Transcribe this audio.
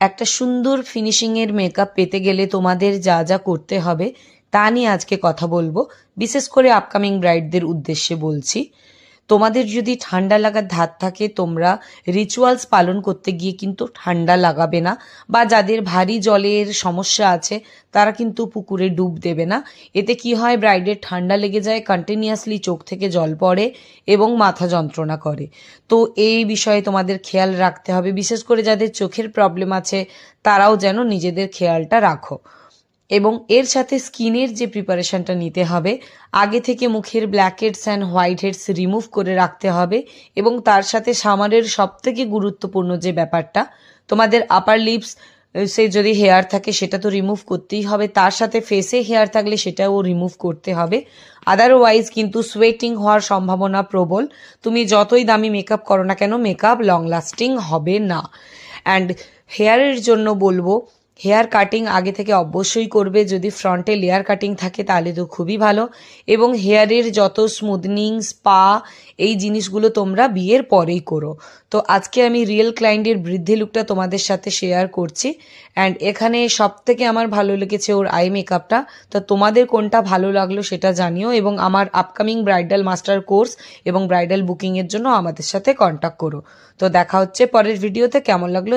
একটা সুন্দর ফিনিশিংয়ের মেকআপ পেতে গেলে তোমাদের যা যা করতে হবে, তা নিয়ে আজকে কথা বলব। বিশেষ করে আপকামিং ব্রাইডদের উদ্দেশ্যে বলছি। তোমাদের যদি ঠান্ডা লাগার ধাত থাকে, তোমরা রিচুয়ালস পালন করতে গিয়ে কিন্তু ঠান্ডা লাগাবে না। বা যাদের ভারী জলের সমস্যা আছে, তারা কিন্তু পুকুরে ডুব দেবে না। এতে কি হয় ব্রাইডের ঠান্ডা লেগে যায় কন্টিনিউয়াসলি চোখ থেকে জল পড়ে এবং মাথা যন্ত্রণা করে। তো এই বিষয়ে তোমাদের খেয়াল রাখতে হবে। বিশেষ করে যাদের চোখের প্রবলেম আছে, তারাও যেন নিজেদের খেয়ালটা রাখো। এবং এর সাথে স্কিনের যে প্রিপারেশনটা নিতে হবে, আগে থেকে মুখের black heads and white heads remove করে রাখতে হবে এবং তার সাথে সামারের সবথেকে গুরুত্বপূর্ণ যে ব্যাপারটা, তোমাদের আপার লিপস সে যদি হেয়ার থাকে সেটা তো রিমুভ করতেই হবে, তার সাথে ফেসে হেয়ার থাকলে সেটাও রিমুভ করতে হবে। আদারওয়াইজ কিন্তু সোয়েটিং হওয়ার সম্ভাবনা প্রবল। তুমি যতই দামি মেকআপ করো না কেন মেকআপ লং লাস্টিং হবে না। অ্যান্ড হেয়ারের জন্য বলব হেয়ার কাটিং আগে থেকে অবশ্যই করবে। যদি ফ্রন্টে লেয়ার কাটিং থাকে তাহলে তো খুবই ভালো। এবং হেয়ারের যত স্মুথনিং, স্পা এই জিনিসগুলো তোমরা বিয়ের পরেই করো। তো আজকে আমি রিয়েল ক্লায়েন্টের বৃদ্ধি লুকটা তোমাদের সাথে শেয়ার করছি। অ্যান্ড এখানে সব থেকে আমার ভালো লেগেছে ওর আই মেকআপটা। তো তোমাদের কোনটা ভালো লাগল সেটা জানিও এবং আমার আপকামিং ব্রাইডাল মাস্টার কোর্স এবং ব্রাইডাল বুকিংয়ের জন্য আমাদের সাথে কন্ট্যাক্ট করো। তো দেখা হচ্ছে পরের ভিডিওতে। কেমন লাগল